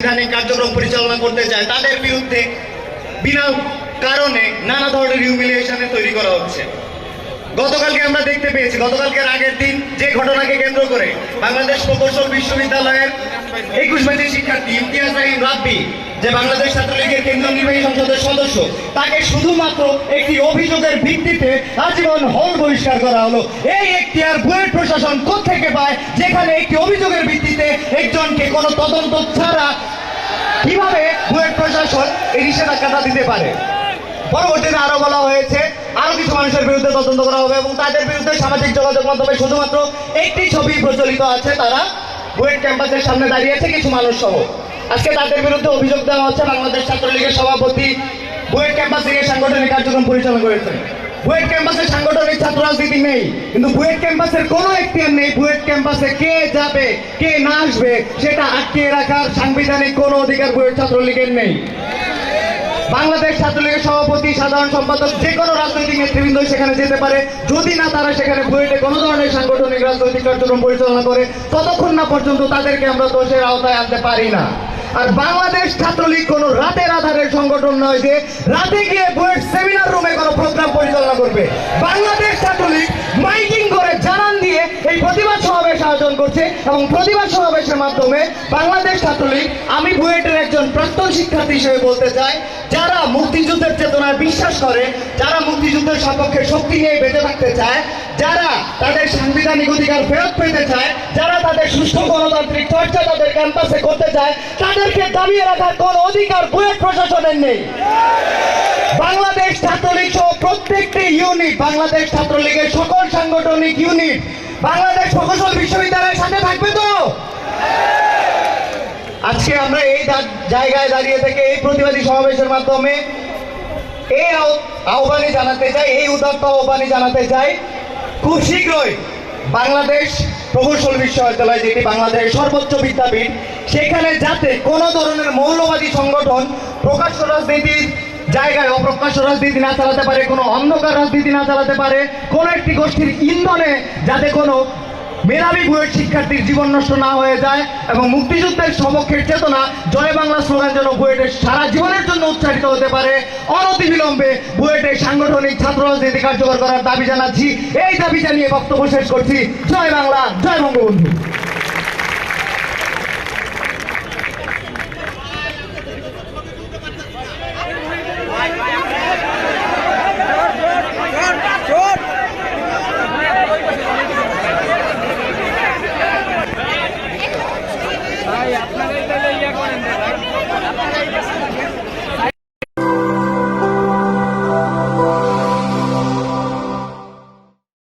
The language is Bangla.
সাংবিধানিক কার্যক্রম পরিচালনা করতে চায়, তাদের বিরুদ্ধে বিনা কারণে নানা ধরনের হিউমিলিয়েশনে তৈরি করা হচ্ছে। গতকালকে আমরা দেখতে পেয়েছি, গতকালকের আগের দিন যে ঘটনাকে কেন্দ্র করে বাংলাদেশ প্রকৌশল বিশ্ববিদ্যালয়ের একুশ বাজে শিক্ষার্থী ইমতিয়াজ রাহিম রাব্বি যে বাংলাদেশ ছাত্রলীগের কেন্দ্রীয় নির্বাহী সংসদের সদস্য, তাকে শুধুমাত্র একটি অভিযোগের ভিত্তিতে আজীবন হল বহিষ্কার করা হলো। এই এখতিয়ার বুয়েট প্রশাসন থেকে পায়? যেখানে একটি অভিযোগের ভিত্তিতে একজনকে কোনো তদন্ত ছাড়া কীভাবে বুয়েট প্রশাসন এই নিষেধাজ্ঞাটা দিতে পারে? পরবর্তীতে আরও বলা হয়েছে, আরও কিছু মানুষের বিরুদ্ধে তদন্ত করা হবে এবং তাদের বিরুদ্ধে সামাজিক যোগাযোগ মাধ্যমে শুধুমাত্র একটি ছবি প্রচলিত আছে, তারা বুয়েট ক্যাম্পাসের সামনে দাঁড়িয়েছে, কিছু মানুষ সহ আজকে তাদের বিরুদ্ধে অভিযোগ দেওয়া হচ্ছে বাংলাদেশ ছাত্রলীগের সভাপতি বুয়েট ক্যাম্পাস থেকে সাংগঠনিক কার্যক্রম পরিচালনা করেছেন। বুয়েট ক্যাম্পাসে সাংগঠনিক ছাত্র রাজনীতি নেই, কিন্তু বুয়েট ক্যাম্পাসের কোনো এখতিয়ার নেই বুয়েট ক্যাম্পাসে কে যাবে, কে না আসবে, সেটা আটকিয়ে রাখার সাংবিধানিক কোনো অধিকার বুয়েট ছাত্রলীগের নেই। বাংলাদেশ ছাত্রলীগের সভাপতি, সাধারণ সম্পাদক যে কোনো রাজনৈতিক নেতৃবৃন্দ সেখানে যেতে পারে। যদি না তারা সেখানে বুয়েটে কোনো ধরনের সাংগঠনিক রাজনৈতিক কার্যক্রম পরিচালনা করে, ততক্ষণ না পর্যন্ত তাদেরকে আমরা দোষের আওতায় আনতে পারি না। আর বাংলাদেশ ছাত্রলীগ কোনো রাতের আধারের সংগঠন নয় যে রাতে গিয়ে বুয়েট সেমিনার রুমে কোনো প্রোগ্রাম পরিচালনা করবে। বাংলাদেশ ছাত্রলীগ মাইকিং করে জানান দিয়ে এই প্রতিবাদ সমাবেশ আয়োজন করছে এবং প্রতিবাদ সমাবেশের মাধ্যমে বাংলাদেশ ছাত্রলীগ, আমি বুয়েটের একজন প্রাক্তন শিক্ষার্থী হিসেবে বলতে চাই, যারা মুক্তিযুদ্ধের চেতনায় বিশ্বাস করে যারা মুক্তিযুদ্ধের সপক্ষে শক্তি নিয়ে বেঁচে থাকতে চায়, যারা তাদের সাংবিধানিক অধিকার ফেরত পেতে চায়, যারা তাদের সুষ্ঠু গণতান্ত্রিক চর্চা তাদের ক্যাম্পাসে করতে চায়, তাদেরকে দাবিয়ে রাখার কোন অধিকার বুয়েট প্রশাসনের নেই। বাংলাদেশ ছাত্রলীগ সহ প্রত্যেকটি ইউনিট, বাংলাদেশ ছাত্রলীগের সকল সাংগঠনিক ইউনিট, বাংলাদেশ প্রকৌশল বিশ্ববিদ্যালয়ের সাথে থাকবে তো? আজকে আমরা এই জায়গায় দাঁড়িয়ে থেকে এই প্রতিবাদী সমাবেশের মাধ্যমে এই আহ- আহ্বানই জানাতে চাই, এই উদাত্ত আহ্বানই জানাতে চাই, খুব শীঘ্রই বাংলাদেশ প্রকৌশল বিশ্ববিদ্যালয়, যেটি বাংলাদেশের সর্বোচ্চ বিদ্যাপীঠ, সেখানে যাতে কোনো ধরনের মৌলবাদী সংগঠন প্রকাশ্য রাজনীতির জায়গায় অপ্রকাশ্য রাজনীতি না চালাতে পারে, কোনো অন্ধকার রাজনীতি না চালাতে পারে, কোনো একটি গোষ্ঠীর ইন্ধনে যাতে কোনো মেধাবী বুয়েট শিক্ষার্থীর জীবন নষ্ট না হয়ে যায় এবং মুক্তিযুদ্ধের সমক্ষের চেতনা জয় বাংলা স্লোগান যেন বুয়েটের সারা জীবনের জন্য উচ্চারিত হতে পারে। অনতিবিলম্বে বুয়েটের সাংগঠনিক ছাত্র রাজনীতি কার্যকর করার দাবি জানাচ্ছি। এই দাবি জানিয়ে বক্তব্য শেষ করছি। জয় বাংলা, জয় বঙ্গবন্ধু।